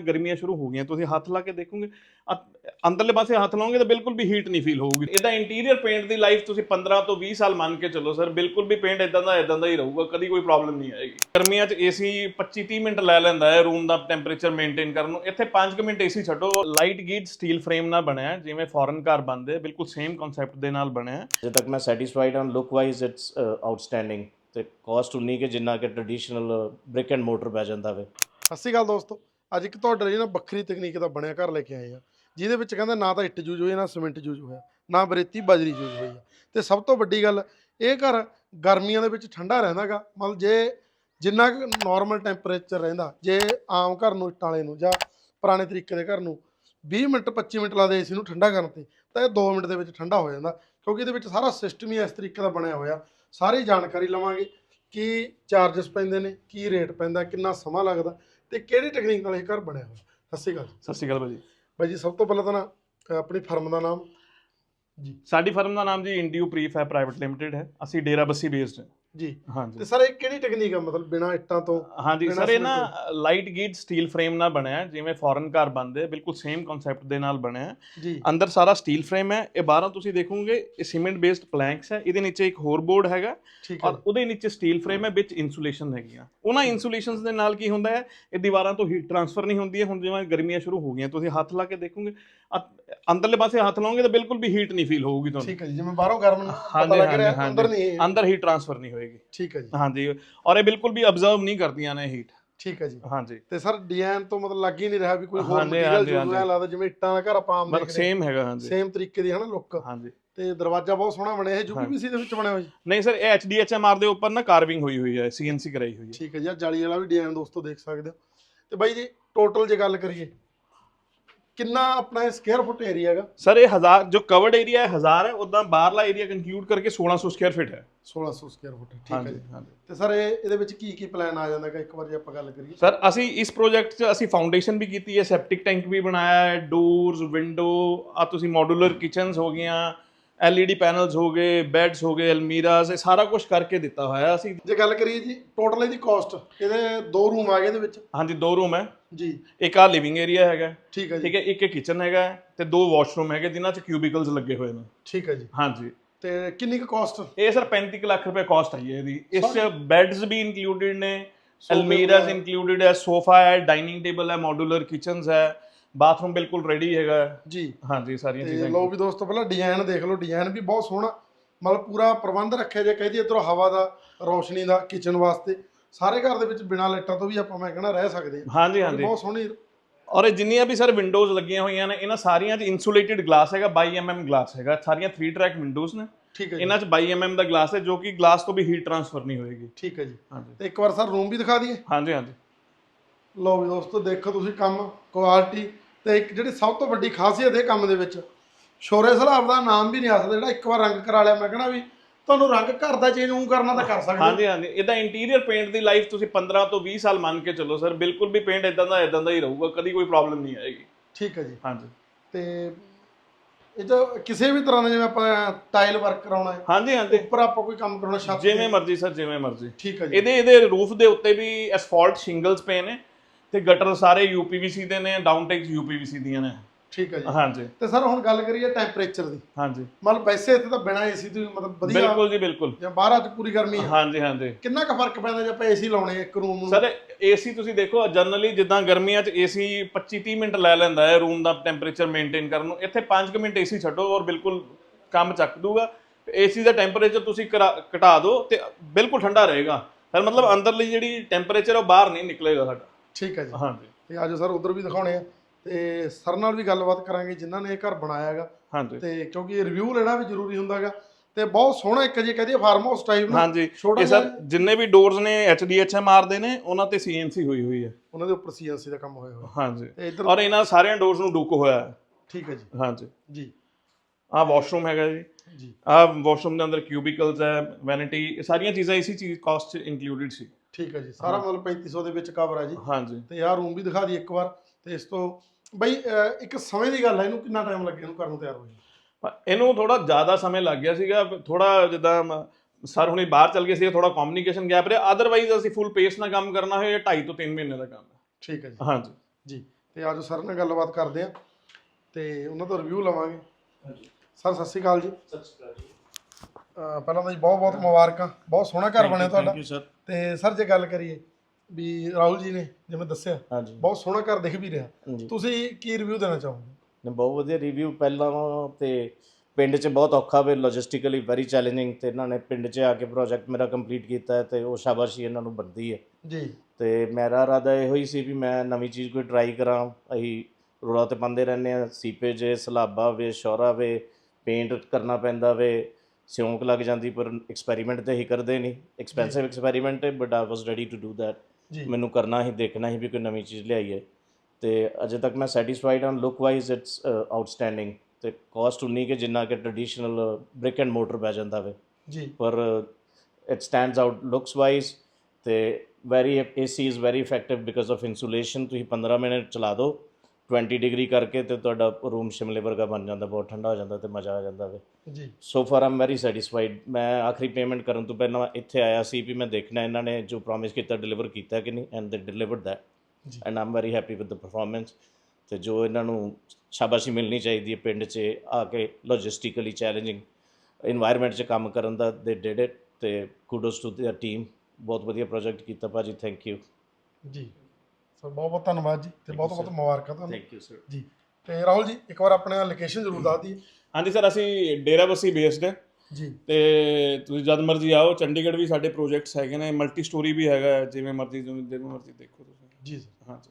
ਗਰਮੀਆਂ ਸ਼ੁਰੂ ਹੋ ਗਈਆਂ ਤੁਸੀਂ ਹੱਥ ਲਾ ਕੇ ਦੇਖੋਗੇ ਅ- ਅੰਦਰਲੇ ਪਾਸੇ ਹੱਥ ਲਾਓਗੇ ਤਾਂ ਬਿਲਕੁਲ ਵੀ ਹੀਟ ਨਹੀਂ ਫੀਲ ਹੋਊਗੀ। ਇਹਦਾ ਇੰਟੀਰੀਅਰ ਪੇਂਟ ਦੀ ਲਾਈਫ ਤੁਸੀਂ 15 ਤੋਂ 20 ਸਾਲ ਮੰਨ ਕੇ ਚੱਲੋ ਸਰ ਬਿਲਕੁਲ ਵੀ ਪੇਂਟ ਇਦਾਂ ਦਾ ਇਦਾਂ ਦਾ ਹੀ ਰਹੂਗਾ ਕਦੀ ਕੋਈ ਪ੍ਰੋਬਲਮ ਨਹੀਂ ਆਏਗੀ। ਗਰਮੀਆਂ 'ਚ ਏਸੀ 25 30 ਮਿੰਟ ਲੈ ਲੈਂਦਾ ਹੈ ਰੂਮ ਦਾ ਟੈਂਪਰੇਚਰ ਮੇਨਟੇਨ ਕਰਨ ਨੂੰ। ਇੱਥੇ 5 ਮਿੰਟ ਏਸੀ ਛੱਡੋ ਲਾਈਟ ਗੇਜ ਸਟੀਲ ਫਰੇਮ ਨਾਲ ਬਣਿਆ ਹੈ, ਜਿਵੇਂ ਫੋਰਨ ਕਾਰ ਬਣਦੇ ਆ, ਬਿਲਕੁਲ ਸੇਮ ਕਨਸੈਪਟ ਦੇ ਨਾਲ ਬਣਿਆ ਹੈ। ਜਦ ਤੱਕ ਮੈਂ ਸੈਟੀਸਫਾਈਡ ਹਾਂ ਲੁੱਕ ਵਾਈਜ਼ ਇਟਸ ਆਊਟਸਟੈਂਡਿੰਗ ਤੇ ਕਾਸਟ ਉਨੀ ਕਿ ਜਿੰਨਾ ਕਿ ਟ੍ਰੈਡੀਸ਼ਨਲ ਬ੍ਰਿਕ ਐਂਡ ਮੋਟਰ ਪੈ ਜਾਂਦਾ ਵੇ। ਸਤਿ ਸ਼੍ਰੀ ਅਕਾਲ ਦੋਸਤੋ। ਅੱਜ ਇੱਕ ਤੁਹਾਡੇ ਲਈ ਨਾ ਵੱਖਰੀ ਤਕਨੀਕ ਦਾ ਬਣਿਆ ਘਰ ਲੈ ਕੇ ਆਏ ਆ। ਜਿਹਦੇ ਵਿੱਚ ਕਹਿੰਦਾ ਨਾ ਤਾਂ ਇੱਟ ਯੂਜ਼ ਹੋਈ ਨਾ ਸੀਮੈਂਟ ਯੂਜ਼ ਹੋਇਆ, ਨਾ ਬਰੇਤੀ ਬਾਜਰੀ ਯੂਜ਼ ਹੋਈ ਆ। ਤੇ ਸਭ ਤੋਂ ਵੱਡੀ ਗੱਲ, ਇਹ ਘਰ ਗਰਮੀਆਂ ਦੇ ਵਿੱਚ ਠੰਡਾ ਰਹਿੰਦਾਗਾ। ਮਤਲਬ ਜੇ ਜਿੰਨਾ ਕੁ ਨਾਰਮਲ ਟੈਂਪਰੇਚਰ ਰਹਿੰਦਾ, ਜੇ ਆਮ ਘਰ ਨੂੰ, ਇੱਟਾਂ ਵਾਲੇ ਨੂੰ ਜਾਂ ਪੁਰਾਣੇ ਤਰੀਕੇ ਦੇ ਘਰ ਨੂੰ 20 ਮਿੰਟ 25 ਮਿੰਟ ਲਾਦੇ ਏਸੀ ਨੂੰ ਠੰਡਾ ਕਰਨ ਤੇ, ਤਾਂ ਇਹ 2 ਮਿੰਟ ਦੇ ਵਿੱਚ ਠੰਡਾ ਹੋ ਜਾਂਦਾ। ਕਿਉਂਕਿ ਇਹਦੇ ਵਿੱਚ ਸਾਰਾ ਸਿਸਟਮ ਹੀ ਇਸ ਤਰੀਕੇ ਦਾ ਬਣਿਆ ਹੋਇਆ। ਸਾਰੀ ਜਾਣਕਾਰੀ ਲਵਾਂਗੇ ਕੀ ਚਾਰजेस ਪੈਂਦੇ ਨੇ, ਕੀ ਰੇਟ ਪੈਂਦਾ, ਕਿੰਨਾ ਸਮਾਂ ਲੱਗਦਾ ਤੇ ਕਿਹੜੀ ਟੈਕਨੀਕ ਨਾਲ ਇਹ ਘਰ ਬਣਿਆ ਹੋਇਆ? ਸਤਿ ਸ਼੍ਰੀ ਅਕਾਲ। ਸਤਿ ਸ਼੍ਰੀ ਅਕਾਲ ਭਾਜੀ। ਬਾਈ ਜੀ ਸਭ ਤੋਂ ਪਹਿਲਾਂ ਤਾਂ ਨਾ ਆਪਣੀ ਫਰਮ ਦਾ ਨਾਮ। ਜੀ ਸਾਡੀ ਫਰਮ ਦਾ ਨਾਮ ਜੀ ਇੰਡੀਓ ਪ੍ਰੀਫ ਹੈ ਪ੍ਰਾਈਵੇਟ ਲਿਮਟਿਡ ਹੈ। ਅਸੀਂ ਡੇਰਾ ਬੱਸੀ ਬੇਸਡ ਹਾਂ। ਜੀ। ਹਾਂਜੀ। ਤੇ ਸਰ ਇਹ ਕਿਹੜੀ ਟੈਕਨੀਕ ਆ? ਮਤਲਬ ਬਿਨਾ ਇੱਟਾਂ ਤੋਂ ਹਾਂਜੀ ਬਿਨਾਂ ਸਰ ਇਹ ਨਾ ਲਾਈਟ ਗੇਜ ਸਟੀਲ ਫਰੇਮ ਨਾਲ ਬਣਿਆ ਹੈ, ਜਿਵੇਂ ਫੋਰਨ ਕਾਰ ਬਣਦੇ ਆ, ਬਿਲਕੁਲ ਸੇਮ ਕਨਸੈਪਟ ਦੇ ਨਾਲ ਬਣਿਆ ਹੈ। ਜੀ। ਅੰਦਰ ਸਾਰਾ ਸਟੀਲ ਫਰੇਮ ਹੈ ਇਹ ਬਾਹਰੋਂ ਤੁਸੀਂ ਦੇਖੋਗੇ ਇਹ ਸੀਮੈਂਟ ਬੇਸਡ ਪਲੈਂਕਸ ਹੈ ਇਹਦੇ ਨੀਚੇ ਇੱਕ ਹੋਰ ਬੋਰਡ ਹੈਗਾ ਠੀਕ ਹੈ। ਔਰ ਉਹਦੇ ਨੀਚੇ ਸਟੀਲ ਫਰੇਮ ਹੈ ਵਿੱਚ ਇਨਸੂਲੇਸ਼ਨ ਹੈਗੀਆਂ। ਉਹਨਾਂ ਇਨਸੂਲੇਸ਼ਨਸ ਦੇ ਨਾਲ ਕੀ ਹੁੰਦਾ ਹੈ ਇਹ ਦੀਵਾਰਾਂ ਤੋਂ ਹੀਟ ਟਰਾਂਸਫਰ ਨਹੀਂ ਹੁੰਦੀ ਹੈ ਹੁਣ ਜਿਵੇਂ ਗਰਮੀਆਂ ਸ਼ੁਰੂ ਹੋ ਗਈਆਂ ਤੁਸੀਂ ਹੱਥ ਲਾ ਕੇ ਦੇਖੋਗੇ ਅ- ਅੰਦਰਲੇ ਪਾਸੇ ਹੱਥ ਲਾਓਗੇ ਤਾਂ ਬਿਲਕੁਲ ਵੀ ਹੀਟ ਨਹੀਂ ਫੀਲ ਹੋਊਗੀ ਤੁਹਾਨੂੰ। ਠੀਕ ਹੈ ਜੀ ਜਿਵੇਂ ਬਾਹਰੋਂ ਗਰਮ ਪਤਾ ਹਾਂਜੀ, ਲੱਗ ਰਿਹਾ ਹਾਂਜੀ, ਅੰਦਰ ਨਹੀਂ। ਇਹ- ਅੰਦਰ ਹੀਟ ਟਰਾਂਸਫਰ ਨਹੀਂ ਹੋਏਗੀ। ਠੀਕ ਹੈ ਜੀ। ਹਾਂਜੀ ਔਰ ਇਹ ਬਿਲਕੁਲ ਵੀ ਅਬਜ਼ਰਵ ਨਹੀਂ ਕਰਦੀਆਂ ਨੇ ਹੀਟ ਠੀਕ ਹੈ ਜੀ। ਹਾਂਜੀ। ਤੇ ਸਰ ਡਿਜ਼ਾਈਨ ਤੋਂ ਮਤਲਬ ਲੱਗ ਹੀ ਨਹੀਂ ਰਿਹਾ ਵੀ ਕੋਈ ਹੋਰ ਹਾਂਜੀ, ਮਟੀਰੀਅਲ ਹਾਂਜੀ, ਯੂਜ਼ ਹੋਇਆ ਹਾਂਜੀ। ਲੱਗਦਾ ਜਿਵੇਂ ਇੱਟਾਂ ਦਾ ਘਰ ਆਪਾਂ ਆਮ ਦੇਖਦੇ ਸੇਮ ਹੈਗਾ ਹਾਂਜੀ। ਸੇਮ ਤਰੀਕੇ ਦੀ ਹਨਾ ਲੁੱਕ ਹਾਂਜੀ। ਤੇ ਦਰਵਾਜ਼ਾ ਬਹੁਤ ਸੋਹਣਾ ਬਣਿਆ ਇਹ ਯੂਪੀਵੀਸੀ ਦੇ ਵਿੱਚ ਬਣਿਆ ਹੋਇਆ ਜੀ। ਨਹੀਂ ਸਰ ਇਹ HDHMR ਦੇ ਉੱਪਰ ਨਾ ਕਾਰਵਿੰਗ ਹੋਈ ਹੋਈ ਹੈ ਸੀਐਨਸੀ ਕਰਾਈ ਹੋਈ ਹੈ। ਠੀਕ ਹੈ ਜੀ ਆਹ ਜਾਲੀ ਵਾਲਾ ਵੀ ਡਿਜ਼ਾਈਨ ਦੋਸਤੋ ਦੇਖ ਸਕਦੇ ਹੋ। ਤੇ ਬਾਈ ਜੀ ਟੋਟਲ ਜੇ ਗੱਲ ਕਰੀਏ ਕਿੰਨਾ ਆਪਣਾ ਸਕੁਅਰ ਫੁੱਟ ਏਰੀਆ ਹੈਗਾ? ਸਰ ਇਹ 1000 ਜੋ ਕਵਰਡ ਏਰੀਆ ਹੈ 1000 ਹੈ ਉਦਾਂ ਬਾਹਰਲਾ ਏਰੀਆ ਕੰਕਲੂਡ ਕਰਕੇ 1600 ਸਕੁਅਰ ਫਿਟ ਹੈ। 1600 ਸਕੁਅਰ ਫੁੱਟ ਠੀਕ ਹੈ ਜੀ। ਹਾਂਜੀ। ਤੇ ਸਰ ਇਹ ਇਹਦੇ ਵਿੱਚ ਕੀ ਕੀ ਪਲਾਨ ਆ ਜਾਂਦਾ ਹੈਗਾ? ਇੱਕ ਵਾਰ ਜੇ ਆਪਾਂ ਗੱਲ ਕਰੀਏ। ਸਰ ਅਸੀਂ ਇਸ ਪ੍ਰੋਜੈਕਟ 'ਚ ਅਸੀਂ ਫਾਊਂਡੇਸ਼ਨ ਵੀ ਕੀਤੀ ਹੈ ਸੈਪਟਿਕ ਟੈਂਕ ਵੀ ਬਣਾਇਆ ਹੈ ਡੋਰਸ ਵਿੰਡੋ ਆ ਤੁਸੀਂ ਮੋਡੂਲਰ ਕਿਚਨਸ ਹੋ ਗਈਆਂ LED ਪੈਨਲਸ ਹੋ ਗਏ ਬੈੱਡਸ ਹੋ ਗਏ ਅਲਮੀਰਾਸ ਇਹ ਸਾਰਾ ਕੁਝ ਕਰਕੇ ਦਿੱਤਾ ਹੋਇਆ ਅਸੀਂ। ਜੇ ਗੱਲ ਕਰੀਏ ਜੀ ਟੋਟਲ ਇਹਦੀ ਕਾਸਟ ਇਹਦੇ ਦੋ ਰੂਮ ਆ ਗਏ ਇਹਦੇ ਵਿੱਚ। ਹਾਂਜੀ ਦੋ ਰੂਮ ਹੈ। ਜੀ। ਇੱਕ ਆ ਲਿਵਿੰਗ ਏਰੀਆ ਹੈਗਾ ਠੀਕ ਹੈ ਠੀਕ ਜੀ ਹੈ ਇੱਕ ਕਿਚਨ ਹੈਗਾ ਤੇ ਦੋ ਵਾਸ਼ਰੂਮ ਹੈਗੇ ਜਿਨ੍ਹਾਂ 'ਚ ਕਿਊਬਿਕਲਸ ਲੱਗੇ ਹੋਏ ਨੇ। ਠੀਕ ਹੈ ਜੀ। ਹਾਂਜੀ। ਤੇ ਕਿੰਨੀ ਕੁ ਕਾਸਟ ਇਹ ਸਰ 35 ਕੁ ਲੱਖ ਰੁਪਏ ਕਾਸਟ ਆਈ ਹੈ ਇਹਦੀ। ਇਸ 'ਚ ਬੈੱਡਸ ਵੀ ਇਨਕਲੂਡਡ ਨੇ ਅਲਮੀਰਾਸ। ਇਨਕਲੂਡਡ ਹੈ ਸੋਫਾ ਹੈ ਡਾਈਨਿੰਗ ਟੇਬਲ ਹੈ ਮੋਡੂਲਰ ਕਿਚਨਸ ਹੈ। ਬਾਥਰੂਮ ਬਿਲਕੁਲ ਰੈਡੀ ਹੈਗਾ। ਜੀ। ਹਾਂਜੀ ਸਾਰੀਆਂ ਤੇ ਚੀਜ਼ਾਂ ਲਓ ਵੀ ਦੋਸਤੋ ਪਹਿਲਾਂ ਡਿਜ਼ਾਈਨ ਦੇਖ ਲਓ ਡਿਜ਼ਾਈਨ ਵੀ ਬਹੁਤ ਸੋਹਣਾ। ਮਤਲਬ ਪੂਰਾ ਪ੍ਰਬੰਧ ਰੱਖਿਆ ਜੇ ਕਹਦੀ ਇਧਰੋਂ ਹਵਾ ਦਾ ਰੋਸ਼ਨੀ ਦਾ ਕਿਚਨ ਵਾਸਤੇ। ਸਾਰੇ ਘਰ ਦੇ ਵਿੱਚ ਬਿਨਾਂ ਲਾਈਟਾਂ ਤੋਂ ਵੀ ਆਪਾਂ ਮੈਂ ਕਹਿੰਦਾ ਰਹਿ ਸਕਦੇ ਹਾਂ। ਹਾਂਜੀ ਹਾਂਜੀ। ਬਹੁਤ ਸੋਹਣੀ ਔਰ ਇਹ ਜਿੰਨੀਆਂ ਵੀ ਸਰ ਵਿੰਡੋਜ਼ ਲੱਗੀਆਂ ਹੋਈਆਂ ਨੇ ਇਹਨਾਂ ਸਾਰੀਆਂ 'ਚ ਇਨਸੂਲੇਟਡ ਗਲਾਸ ਹੈਗਾ 22 mm ਗਲਾਸ ਹੈਗਾ। ਸਾਰੀਆਂ 3 ਟਰੈਕ ਵਿੰਡੋਜ਼ ਨੇ। ਠੀਕ ਹੈ ਜੀ। ਇਹਨਾਂ 'ਚ 22 mm ਦਾ ਗਲਾਸ ਹੈ ਜੋ ਕਿ ਗਲਾਸ ਤੋਂ ਵੀ ਹੀਟ ਟਰਾਂਸਫਰ ਨਹੀਂ ਹੋਏਗੀ। ਠੀਕ ਹੈ ਜੀ। ਹਾਂਜੀ। ਤੇ ਇੱਕ ਵਾਰ ਸਰ ਰੂਮ ਵੀ ਦਿਖਾ ਦਈਏ। ਹਾਂਜੀ ਹਾਂਜੀ। ਲਓ ਵੀ ਦੋਸਤੋ ਦੇਖੋ ਤੁਸੀਂ ਕੰਮ ਕੁਆਲਿਟੀ ਤੇ ਇੱਕ ਜਿਹੜੀ ਸਭ ਤੋਂ ਵੱਡੀ ਖਾਸੀਅਤ ਇਹ ਕੰਮ ਦੇ ਵਿੱਚ ਸ਼ੋਰੇ ਸਲਾਬ ਦਾ ਨਾਮ ਵੀ ਨਹੀਂ ਆ ਸਕਦਾ ਜਿਹੜਾ ਇੱਕ ਵਾਰ ਰੰਗ ਕਰਾ ਲਿਆ ਮੈਂ ਕਹਣਾ ਵੀ ਤੁਹਾਨੂੰ ਰੰਗ ਘਰ ਦਾ ਚੇਂਜ ਨੂੰ ਕਰਨਾ ਤਾਂ ਕਰ ਸਕਦੇ ਹੋ। ਹਾਂਜੀ ਹਾਂਜੀ। ਇਹਦਾ ਇੰਟੀਰੀਅਰ ਪੇਂਟ ਦੀ ਲਾਈਫ ਤੁਸੀਂ 15 ਤੋਂ 20 ਸਾਲ ਮੰਨ ਕੇ ਚੱਲੋ ਸਰ ਬਿਲਕੁਲ ਵੀ ਪੇਂਟ ਇਦਾਂ ਦਾ ਇਦਾਂ ਦਾ ਹੀ ਰਹੂਗਾ ਕਦੀ ਕੋਈ ਪ੍ਰੋਬਲਮ ਨਹੀਂ ਆਏਗੀ। ਠੀਕ ਹੈ ਜੀ। ਹਾਂਜੀ। ਤੇ ਇਹ ਜੋ ਕਿਸੇ ਵੀ ਤਰ੍ਹਾਂ ਦਾ ਜਿਵੇਂ ਆਪਾਂ ਟਾਈਲ ਵਰਕ ਕਰਾਉਣਾ ਹੈ ਹਾਂਜੀ ਹਾਂਜੀ। ਉੱਪਰ ਆਪਾਂ ਕੋਈ ਕੰਮ ਕਰਾਉਣਾ ਛੱਤ ਤੇ, ਜਿਵੇਂ ਮਰਜ਼ੀ ਸਰ ਜਿਵੇਂ ਮਰਜ਼ੀ। ਠੀਕ ਹੈ ਜੀ। ਇਹਦੇ ਇਹਦੇ ਰੂਫ ਦੇ ਉੱਤੇ ਵੀ ਐਸਫਾਲਟ ਸ਼ਿੰਗਲਸ ਪਏ ਨੇ। ਤੇ ਗਟਰ ਸਾਰੇ ਯੂਪੀਵੀਸੀ ਦੇ ਨੇ ਡਾਊਨ ਟੈਕਸ ਯੂਪੀਵੀਸੀ ਦੀਆਂ ਨੇ। ਠੀਕ ਹੈ ਜੀ। ਹਾਂਜੀ। ਤੇ ਸਰ ਹੁਣ ਗੱਲ ਕਰੀਏ ਟੈਂਪਰੇਚਰ ਦੀ। ਹਾਂਜੀ। ਮਤਲਬ ਵੈਸੇ ਇੱਥੇ ਤਾਂ ਬਿਨਾ ਏਸੀ ਤੋਂ ਮਤਲਬ ਵਧੀਆ ਬਿਲਕੁਲ ਜੀ ਬਿਲਕੁਲ। ਜਾਂ ਬਾਹਰ ਅੱਜ ਪੂਰੀ ਗਰਮੀ ਹੈ ਹਾਂਜੀ ਹਾਂਜੀ। ਕਿੰਨਾ ਕੁ ਫ਼ਰਕ ਪੈਂਦਾ ਜੇ ਆਪਾਂ ਏਸੀ ਲਾਉਣੇ ਇੱਕ ਰੂਮ ਨੂੰ? ਸਰ ਏਸੀ ਤੁਸੀਂ ਦੇਖੋ ਜਨਰਲੀ ਜਿੱਦਾਂ ਗਰਮੀਆਂ 'ਚ ਏਸੀ 25 30 ਮਿੰਟ ਲੈ ਲੈਂਦਾ ਹੈ ਰੂਮ ਦਾ ਟੈਂਪਰੇਚਰ ਮੇਨਟੇਨ ਕਰਨ ਨੂੰ। ਇੱਥੇ 5 ਮਿੰਟ ਏਸੀ ਛੱਡੋ ਔਰ ਬਿਲਕੁਲ ਕੰਮ ਚੱਕ ਦੂਗਾ। ਏਸੀ ਦਾ ਟੈਂਪਰੇਚਰ ਤੁਸੀਂ ਘਟਾ ਦਿਓ ਤੇ ਬਿਲਕੁਲ ਠੰਡਾ ਰਹੇਗਾ। ਸਰ ਮਤਲਬ ਅੰਦਰਲੀ ਜਿਹੜੀ ਟੈਂਪਰੇਚਰ ਉਹ ਬਾਹਰ ਨਹੀਂ ਨਿਕਲੇਗਾ ਸਾਡਾ। ਠੀਕ ਹੈ ਜੀ। ਹਾਂਜੀ। ਤੇ ਆਜੋ ਸਰ ਉਧਰ ਵੀ ਦਿਖਾਉਣੇ ਆ। ਤੇ ਸਰ ਨਾਲ ਵੀ ਗੱਲਬਾਤ ਕਰਾਂਗੇ ਜਿਨ੍ਹਾਂ ਨੇ ਇਹ ਘਰ ਬਣਾਇਆ ਹੈਗਾ। ਹਾਂਜੀ। ਤੇ ਕਿਉਂਕਿ ਰਿਵਿਊ ਲੈਣਾ ਵੀ ਜ਼ਰੂਰੀ ਹੁੰਦਾ ਹੈਗਾ। ਤੇ ਬਹੁਤ ਸੋਹਣਾ ਇੱਕ ਜੇ ਕਹਦੇ ਫਾਰਮ ਹਾਊਸ ਟਾਈਪ ਨਾ। ਹਾਂਜੀ। ਛੋਟਾ ਇਹ ਸਰ ਜਿੰਨੇ ਵੀ ਡੋਰਸ ਨੇ HDHMR ਦੇ ਨੇ ਉਹਨਾਂ ਤੇ CNC ਹੋਈ ਹੋਈ ਹੈ। ਉਹਨਾਂ ਦੇ ਉੱਪਰ ਸੀਐਨਸੀ ਦਾ ਕੰਮ ਹੋਇਆ ਹੋਇਆ। ਹਾਂਜੀ। ਤੇ ਇੱਧਰ ਔਰ ਇਹਨਾਂ ਸਾਰਿਆਂ ਡੋਰਸ ਨੂੰ ਡੁੱਕ ਹੋਇਆ ਹੈ। ਠੀਕ ਹੈ ਜੀ। ਹਾਂਜੀ। ਜੀ। ਆਹ ਵਾਸ਼ਰੂਮ ਹੈਗਾ ਜੀ। ਜੀ। ਆਹ ਵਾਸ਼ਰੂਮ ਦੇ ਅੰਦਰ ਕਿਊਬਿਕਲਸ ਹੈ ਵੈਨਿਟੀ ਇਹ ਸਾਰੀਆਂ ਚੀਜ਼ਾਂ ਇਸੀ ਚੀਜ਼ ਕਾਸਟ ਚ ਇਨਕਲੂਡਡ ਸੀ। ਠੀਕ ਹੈ ਜੀ ਸਾਰਾ ਮਤਲਬ 3500 ਦੇ ਵਿੱਚ ਕਵਰ ਹੈ ਜੀ। ਹਾਂਜੀ। ਤੇ ਆਹ ਰੂਮ ਵੀ ਦਿਖਾ ਦਈਏ ਇੱਕ ਵਾਰ ਤੇ ਇਸ ਤੋਂ ਬਈ ਅਹ, ਇੱਕ ਸਮੇਂ ਦੀ ਗੱਲ ਹੈ ਇਹਨੂੰ ਕਿੰਨਾ ਟਾਈਮ ਲੱਗਿਆ ਇਹਨੂੰ ਕਰਨ ਨੂੰ ਤਿਆਰ ਹੋਏ ਪਰ ਇਹਨੂੰ ਥੋੜਾ ਜ਼ਿਆਦਾ ਸਮੇਂ ਲੱਗ ਗਿਆ ਸੀਗਾ ਥੋੜਾ ਜਿੱਦਾਂ ਮ- ਸਰ ਹੁਣੇ ਬਾਹਰ ਚਲ ਗਏ ਸੀ ਥੋੜਾ ਕਮਿਊਨੀਕੇਸ਼ਨ ਗੈਪ ਰਿਹਾ ਅਦਰਵਾਈਜ਼ ਅਸੀਂ ਫੁੱਲ ਪੇਸ ਨਾਲ ਕੰਮ ਕਰਨਾ ਹੋਏ 2.5 ਤੋਂ 3 ਮਹੀਨੇ ਦਾ ਕੰਮ ਹੈ। ਠੀਕ ਹੈ ਜੀ। ਹਾਂਜੀ। ਜੀ ਤੇ ਆਜੋ ਸਰ ਨਾਲ ਗੱਲਬਾਤ ਕਰਦੇ ਆ ਤੇ ਉਹਨਾਂ ਤੋਂ ਰਿਵਿਊ ਲਵਾਂਗੇ। ਸਰ ਸਤਿ ਸ਼੍ਰੀ ਅਕਾਲ ਜੀ। ਸਤਿ ਸ਼੍ਰੀ ਅਕਾਲ ਜੀ। ਅਹ ਪਹਿਲਾਂ ਤਾਂ ਜੀ ਬਹੁਤ ਬਹੁਤ ਮੁਬਾਰਕਾਂ ਬਹੁਤ ਸੋਹਣਾ ਘਰ ਬਣਿਆ ਤੁਹਾਡਾ। ਥੈਂਕ ਯੂ ਸਰ ਤੇ ਸਰ ਜੇ ਗੱਲ ਕਰੀਏ ਵੀ ਰਾਹੁਲ ਜੀ ਨੇ ਜਿਵੇਂ ਦੱਸਿਆ ਹਾਂਜੀ। ਬਹੁਤ ਸੋਹਣਾ ਘਰ ਦਿਖ ਵੀ ਰਿਹਾ। ਤੁਸੀਂ ਕੀ ਰਿਵਿਊ ਦੇਣਾ ਚਾਹੋਗੇ? ਨੇ ਬਹੁਤ ਵਧੀਆ ਰਿਵਿਊ ਪਹਿਲਾਂ ਤੇ ਪਿੰਡ 'ਚ ਬਹੁਤ ਔਖਾ ਵੇ ਲੌਜਿਸਟਿਕਲੀ ਵੈਰੀ ਚੈਲੰਜਿੰਗ ਤੇ ਇਹਨਾਂ ਨੇ ਪਿੰਡ 'ਚ ਆ ਕੇ ਪ੍ਰੋਜੈਕਟ ਮੇਰਾ ਕੰਪਲੀਟ ਕੀਤਾ ਹੈ ਤੇ ਉਹ ਸ਼ਾਬਾਸ਼ੀ ਇਹਨਾਂ ਨੂੰ ਬਣਦੀ ਹੈ। ਜੀ। ਤੇ ਮੇਰਾ ਇਰਾਦਾ ਇਹੋ ਹੀ ਸੀ ਵੀ ਮੈਂ ਨਵੀਂ ਚੀਜ਼ ਕੋਈ ਟਰਾਈ ਕਰਾਂ ਅਸੀਂ ਰੋਲਾ ਤੇ ਪਾਉਂਦੇ ਰਹਿੰਦੇ ਆ ਸੀਪੇਜ ਏ ਸਲਾਬਾ ਵੇ ਸ਼ੌਰਾ ਵੇ ਪੇਂਟ ਕਰਨਾ ਪੈਂਦਾ ਵੇ ਸਿਉਂਕ ਲੱਗ ਜਾਂਦੀ ਪਰ ਐਕਸਪੈਰੀਮੈਂਟ ਤੇ ਹੀ ਕਰਦੇ ਨਹੀਂ। ਐਕਸਪੈਂਸਿਵ ਐਕਸਪੈਰੀਮੈਂਟ ਹੈ but I was ready to do that ਮੈਨੂੰ ਕਰਨਾ ਹੀ ਦੇਖਣਾ ਹੀ ਵੀ ਕੋਈ ਨਵੀਂ ਚੀਜ਼ ਲਿਆਈ ਹੈ ਤੇ ਅਜੇ ਤੱਕ ਮੈਂ ਸੈਟੀਸਫਾਈਡ ਹਾਂ ਲੁੱਕ ਵਾਈਜ਼ ਇਟਸ ਆਊਟਸਟੈਂਡਿੰਗ ਤੇ ਕਾਸਟ ਉਨੀ ਕਿ ਜਿੰਨਾ ਕਿ ਟ੍ਰੈਡੀਸ਼ਨਲ ਬ੍ਰਿਕ ਐਂਡ ਮੋਟਰ ਬਹਿ ਜਾਂਦਾ ਵੇ। ਜੀ। ਪਰ it stands out looks wise ਤੇ very AC is very effective because of insulation ਤੁਸੀਂ 15 ਮਿੰਟ ਚਲਾ ਦਿਓ 20 ਡਿਗਰੀ ਕਰਕੇ ਤੇ ਤੁਹਾਡਾ ਰੂਮ ਸ਼ਿਮਲੇ ਵਰਗਾ ਬਣ ਜਾਂਦਾ ਬਹੁਤ ਠੰਡਾ ਹੋ ਜਾਂਦਾ ਤੇ ਮਜ਼ਾ ਆ ਜਾਂਦਾ ਵੇ। ਜੀ। So far I'm very satisfied ਮੈਂ ਆਖਰੀ ਪੇਮੈਂਟ ਕਰਨ ਤੋਂ ਪਹਿਲਾਂ ਇੱਥੇ ਆਇਆ ਸੀ ਵੀ ਮੈਂ ਦੇਖਣਾ ਇਹਨਾਂ ਨੇ ਜੋ ਪ੍ਰੋਮਿਸ ਕੀਤਾ ਡਿਲੀਵਰ ਕੀਤਾ ਕਿ ਨਹੀਂ ਐਂਡ ਦੇ ਡਿਲੀਵਰਡ ਦੈਟ ਜੀ। And I'm very happy with the performance ਤੇ ਜੋ ਇਹਨਾਂ ਨੂੰ ਸ਼ਾਬਾਸ਼ੀ ਮਿਲਣੀ ਚਾਹੀਦੀ ਹੈ ਪਿੰਡ 'ਚ ਆ ਕੇ ਲੌਜਿਸਟਿਕਲੀ ਚੈਲੰਜਿੰਗ এনवायरमेंट 'ਚ ਕੰਮ ਕਰਨ ਦਾ ਦੇ ਡਿਡ ਇਟ ਤੇ ਕੁਡੋਸ ਟੂ देयर ਟੀਮ ਬਹੁਤ ਵਧੀਆ ਪ੍ਰੋਜੈਕਟ ਕੀਤਾ ਭਾਜੀ ਥੈਂਕ ਯੂ ਜੀ। ਸੋ ਬਹੁਤ ਬਹੁਤ ਧੰਨਵਾਦ ਜੀ ਤੇ ਬਹੁਤ ਬਹੁਤ. ਮੁਬਾਰਕਾਂ ਤੁਹਾਨੂੰ। ਥੈਂਕ ਯੂ ਸਰ ਜੀ ਤੇ ਰਾਹੁਲ ਜੀ ਇੱਕ ਵਾਰ ਆਪਣੇ ਲੋਕੇਸ਼ਨ ਜ਼ਰੂਰ ਦੱਸ ਦਿਓ। ਹਾਂਜੀ ਸਰ ਅਸੀਂ ਡੇਰਾਬੱਸੀ ਬੇਸਡ ਹੈ। ਜੀ। ਤੇ ਤੁਸੀਂ ਜਦ ਮਰਜ਼ੀ ਆਓ ਚੰਡੀਗੜ੍ਹ ਵੀ ਸਾਡੇ ਪ੍ਰੋਜੈਕਟਸ ਹੈਗੇ ਨੇ ਮਲਟੀ ਸਟੋਰੀ ਵੀ ਹੈਗਾ ਹੈ, ਜਿਵੇਂ ਮਰਜ਼ੀ ਜਿਵੇਂ ਜਿਵੇਂ ਮਰਜ਼ੀ ਦੇਖੋ ਤੁਸੀਂ। ਜੀ ਸਰ ਹਾਂਜੀ